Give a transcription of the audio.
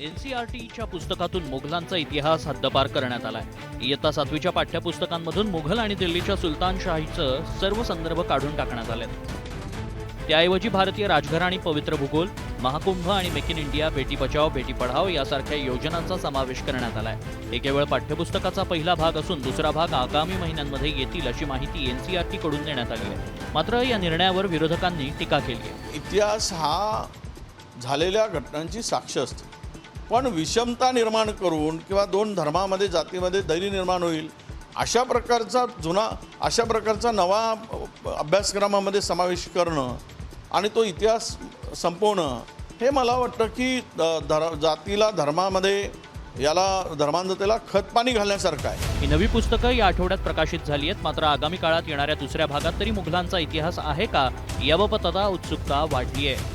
एनसीआरटीच्या पुस्तकातून मुघलांचा इतिहास हद्दपार करण्यात आलाय. इयत्ता सातवीच्या पाठ्यपुस्तकांमधून मुघल आणि दिल्लीच्या सुलतानशाहीचं सर्व संदर्भ काढून टाकण्यात आले त्याऐवजी भारतीय राजघराणी पवित्र भूगोल महाकुंभ आणि मेक इन इंडिया बेटी बचाव बेटी पढाव यासारख्या योजनांचा समावेश करण्यात आलाय. हे केवळ पाठ्यपुस्तकाचा पहिला भाग असून दुसरा भाग आगामी महिन्यांमध्ये येतील अशी माहिती एनसीआरटी कडून देण्यात आली आहे. मात्र या निर्णयावर विरोधकांनी टीका केली आहे. इतिहास हा झालेल्या घटनांची साक्ष असते. पण विषमता निर्माण करून किंवा दोन धर्मामध्ये जातीमध्ये दैरी निर्माण होईल अशा प्रकारचा जुना अशा प्रकारचा नवा अभ्यासक्रमामध्ये समावेश करणं आणि तो इतिहास संपवणं हे मला वाटतं की धर जातीला धर्मामध्ये याला धर्मांधतेला खतपाणी घालण्यासारखं आहे. ही नवी पुस्तकं या आठवड्यात प्रकाशित झाली आहेत. मात्र आगामी काळात येणाऱ्या दुसऱ्या भागात तरी मुघलांचा इतिहास आहे का याबाबत आता उत्सुकता वाढली आहे.